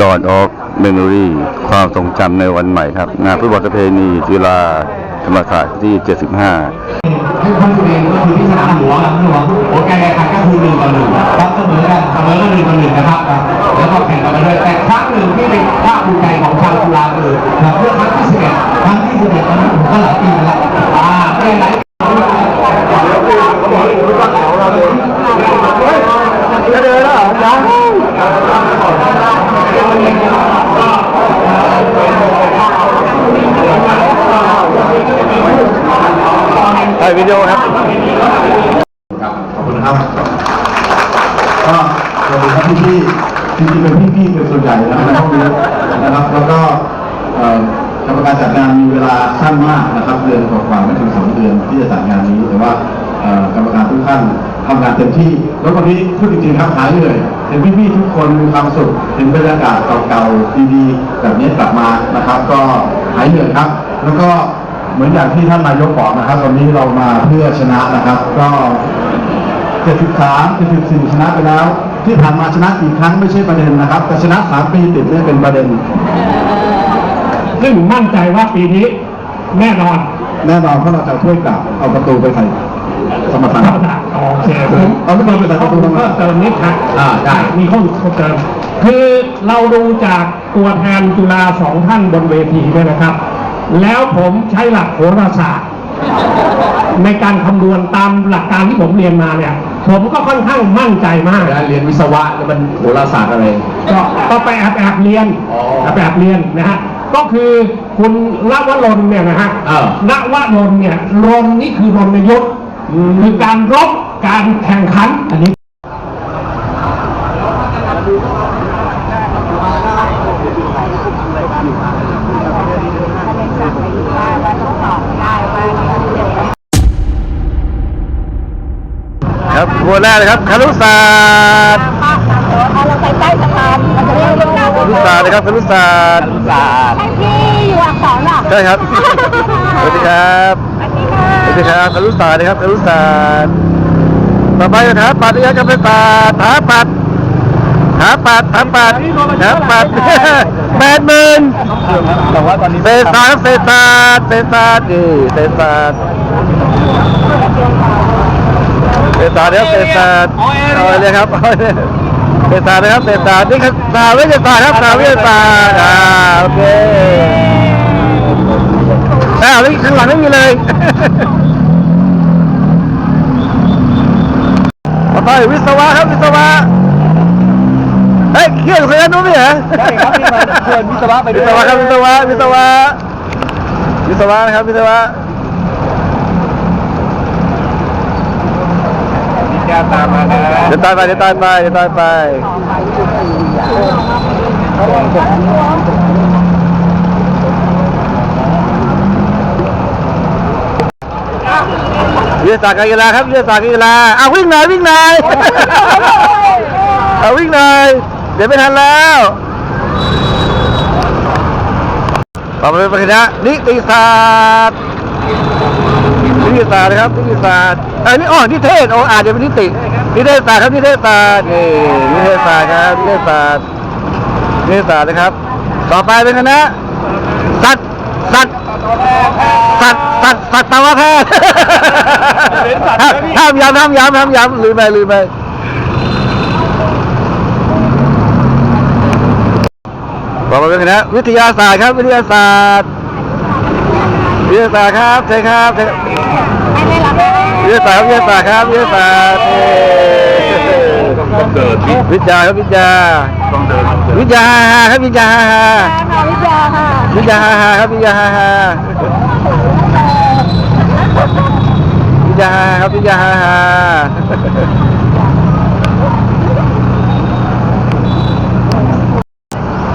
Dawn of Memory ความทรงจำในวันใหม่ครับ งานฟุตบอลประเพณีจุฬาธรรมศาสตร์ที่ 75ให้ท่านสุรินทร์ก็คือที่สนามหลวงสนามหลวงผลการแข่งขันก็คือหนึ่งต่อหนึ่งครับเสมอกันเสมอกันหนึ่งต่อหนึ่งนะครับ แล้วก็แข่งกันไปด้วยแต่ครั้งหนึ่งที่เป็นภาคภูมิใจของชาวจุฬาคือเมื่อครั้งที่สิบเอ็ดครั้งที่สิบเอ็ดตอนนั้นผมก็หลายปีมาแล้วอ่าไม่ได้หลายจะเดินแล้วเหรอจ๊ะ ถ่ายวิดีโอครับ ขอบคุณครับก็สวัสดีครับพี่พี่จริงๆเป็นพี่พี่ๆเป็นส่วนใหญ่นะครับในห้องนี้นะครับ แล้วก็เอ่อกรรมการจัดงานมีเวลาสั้นมากนะครับ เดือนกว่าๆไม่ถึงสองเดือนที่จะจัดงานนี้แต่ว่าเอ่อกรรมการทุกท่านทำงานเต็มที่ แล้ววันนี้พูดจริงๆครับหายเหนื่อย เห็นพี่ๆทุกคนมีความสุขเห็นบรรยากาศเก่าๆดีๆแบบนี้กลับมานะครับ ก็หายเหนื่อยครับ แล้วก็เหมือนอย่างที่ท่านนายกบอกนะครับวันนี้เรามาเพื่อชนะนะครับ ก็73 74ชนะไปแล้ว ที่ผ่านมาชนะกี่ครั้งไม่ใช่ประเด็นนะครับ แต่ชนะ 3 ปีติดเนี่ยเป็นประเด็น ซึ่งมั่นใจว่าปีนี้แน่นอน แน่นอนเพราะเราจะเอาถ้วยกลับเอาประตูไปใส่ สมรรถคนะรับโอเคผมเอาไม่ต้องไปใส่ประตูทำไมเพิ่มเติมนิดครับอ่าได้ มีข้อเพิ่มเติม คือเราดูจากตัวแทนจุฬาสองท่านบนเวทีเนี่ยนะครับ แล้วผมใช้หลักโหราศาสตร์ ในการคำนวณตามหลักการที่ผมเรียนมาเนี่ย ผมก็ค่อนข้างมั่นใจมากเรียนวิศวะแล้วมันโหราศาสตร์อะไร ก็ก็ไปแอบแอบเรียนอ๋อแอบแอบเรียนนะฮะ ก็คือคุณนวรนเนี่ยนะฮะเออนวรนเนี่ยรนนี่คือรณยุทธ์ คือการรบการแข่งขันอันนี้ครับหัวหน้าเลยครับคารุศาสตร์เราไปใต้สะพานมันจะเรียกว่าคารุศาสตร์นะครับคารุศาสตร์ให้พี่อยู่อักษรเหรอใช่ครับสวัสดีครับ สวัสดีค่ะสวัสดีครับคารุศาสตร์นะครับคารุศาสตร์ต่อไปถาปัดนะครับจะเป็นศาสตร์ถาปัดถาปัดถาปัดถาปัดแปดหมื่นแต่ว่าตอนนี้เศษศาสตร์เศษศาสตร์เศษศาสตร์นี่เศษศาสตร์เศษศาสตร์นะครับเศษศาสตร์เอาเลยครับเอาเลยเศษศาสตร์นะครับเศษศาสตร์นี่คือศาสตร์วิทยาศาสตร์ครับศาสตร์วิทยาศาสตร์อ่าโอเค อ้าวแล้วข้างหลังไม่มีเลยต่อไปวิศวะครับวิศวะเฮ้ยเครื่องคนนั้นนู้นไม่เหรอใช่ครับที่มาเชิญวิศวะไปด้วิวยศวะครับวิศวะวิศวะวิศวะนะครับวิศวะแกตามมานะเดี๋ยวตายไปเดี๋ยวตายไปเดี๋ยวตายไป วิทยาศาสตร์การกีฬาครับวิทยาศาสตร์การกีฬาเอาวิ่งหน่อยวิ่งหน่อยเอาวิ่งหน่อยเดี๋ยวไม่ทันแล้วต่อไปเป็นคณะนิติศาสตร์นิติศาสตร์นะครับนิติศาสตร์อันนี้อ๋อนิเทศโอ้อานเดี๋ยวเป็นนิตินิเทศศาสตร์ครับนิเทศศาสตร์นี่นิเทศศาสตร์ครับนิเทศศาสตร์นิเทศศาสตร์นะครับ ต่อไปเป็นคณะสัตว์สัตว์ สัตว์สัตว์สัตวแพทย์ห้ามย้ำห้ามย้ำห้ามย้ำลืมไปลืมไปต่อไปเป็นคณะวิทยาศาสตร์ครับ วิทยาศาสตร์ วิทยาศาสตร์ครับใช่ครับใช่ครับให้ได้รับได้วิทยาศาสตร์วิทยาศาสตร์ครับวิทยาศาสตร์เย้ วิทยาครับวิทยาวิทยาฮาฮาครับวิทยาฮาฮาค่ะวิทยาค่ะวิทยาฮาฮาครับวิทยาฮาฮาวิทยาฮาครับวิทยาฮาฮา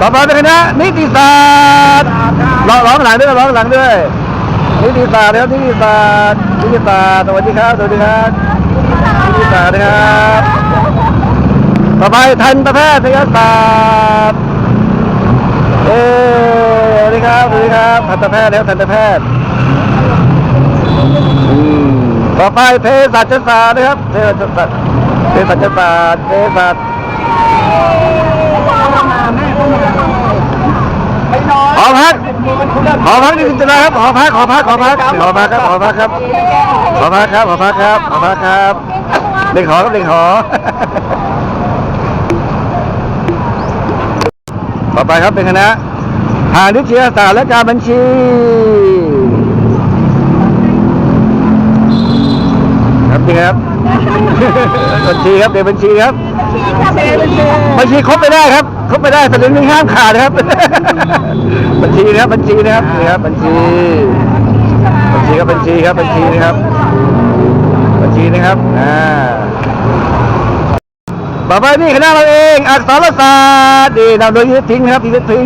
ต่อไปเป็นคณะนิติศาสตร์ร้องร้องหลังด้วยร้องหลังด้วยนิติศาสตร์นะครับนิติศาสตร์นิติศาสตร์สวัสดีครับสวัสดีครับนิติศาสตร์นะครับ ต่อไปทันตแพทยศาสตร์เออสวัสดีครับสวัสดีครับทันตแพทย์แล้วทันตแพทย์ต่อไปเภสัชศาสตร์นะครับเภสัชศาสตร์เภสัชศาสตร์เภสัชขอพักนิดนึงนะครับขอพักขอพักขอพักขอพักครับขอพักครับขอพักครับขอพักครับขอพักครับเด็กขอครับเด็กขอ ต่อไปครับเป็นคณะทางวิทยาศาสตร์และการบัญชีครับจริงครับบัญชีครับเดี๋ยวบัญชีครับบัญชีครบไปได้ครับครบไปได้สลึงหนึงห้ามขาดนะครับ บัญชีนะครับบัญชีนะครับนี่ครับบัญชี บัญชีครับบัญชีครับบัญชีนะครับ บัญชีนะครับอ่าต่อ ไปนี่คณะเราเอง อักษรศาสตร์นี่นำโดยยุทธทิ้งนะครับยุทธทิ้ง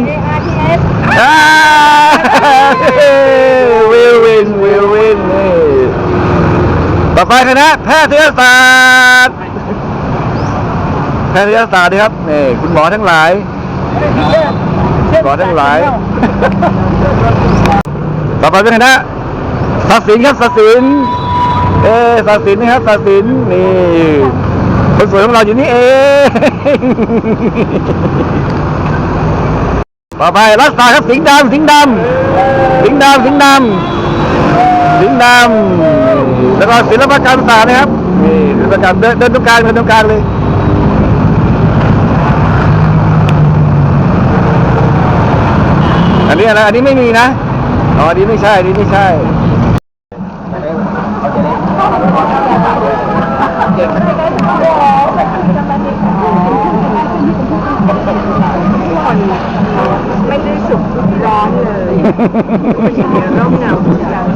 อ่าวิววินวิววินนี่ต่อไปคณะแพทยศาสตร์แพทยศาสตร์นะครับนี่คุณหมอทั้งหลาย หมอทั้งหลาย ต่อไปเป็นคณะศาสินครับศาสินเออศาสินนะครับศาสินนี่ คนสวยของเราอยู่นี่เองต่อไปรักษาครับสิงดำสิงดำสิงดำสิงดำสิงดำแล้วก็ศิลปกรรมศาสตร์นะครับนี่ศิลปกรรมเดินเดินตรงกลางเดินตรงกลางเลยอันนี้อะไรอันนี้ไม่มีนะอ๋ออันนี้ไม่ใช่อันนี้ไม่ใช่ ไม่ได้สุกร้อน เลยไม่ใช่ร่มเงาเหมือนกัน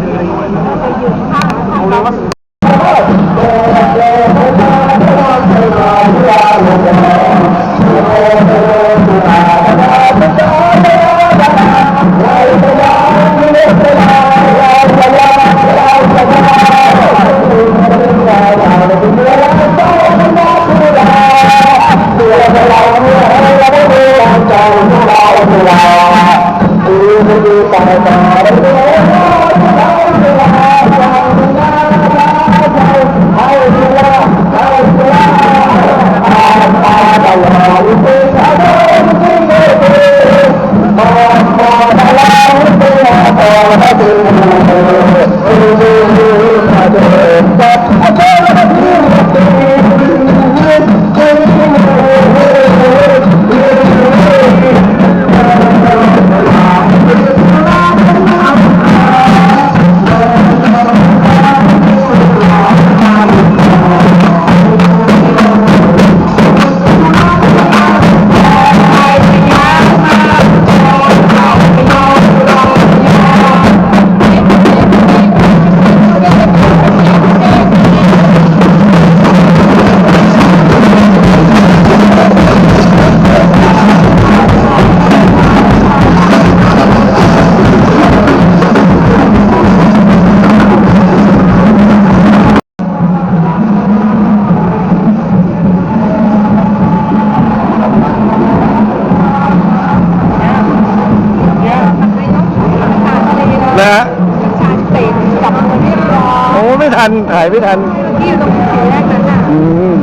ายไม่ทันที่ตรงสีแรกนั้นน่ะอืม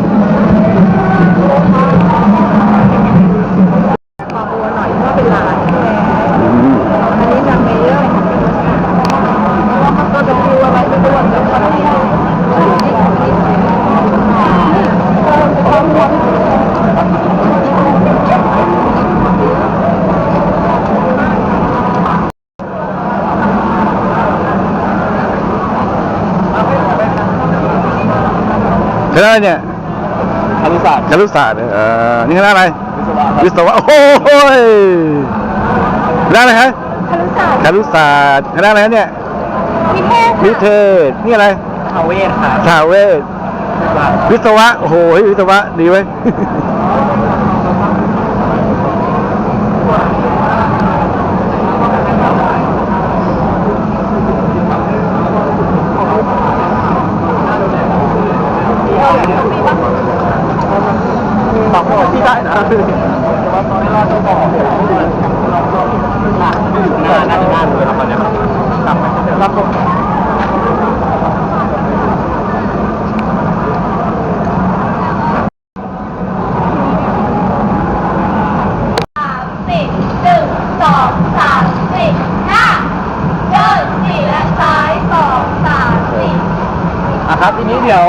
ขอบัวหน่อยเพราะเป็นหลานอันนี้จำไม่เยอะแล้วมันก็จะพิวอะไรไปด้วยแล้วก็ต้อง คณะอะไรเนี่ยคารุศาสตร์คารุศาสตร์เออนี่คณะอะไรวิศวะโอ้โหยคณะอะไรฮะคารุศาสตร์คารุศาสตร์คณะอะไรฮะเนี่ยวิเทศวิเทศนี่อะไรทาเวศค่ะทาเวศวิศวะโอ้โหวิศวะดีไว้ยานน่าจะนานเลยครับตอนนี้ยกลับไปที่เดิมรับผมสามสี่หนึ่งสองสามสี่ห้าเดินสี่และซ้ายสองสามสี่ อะครับทีนี้เดี๋ยว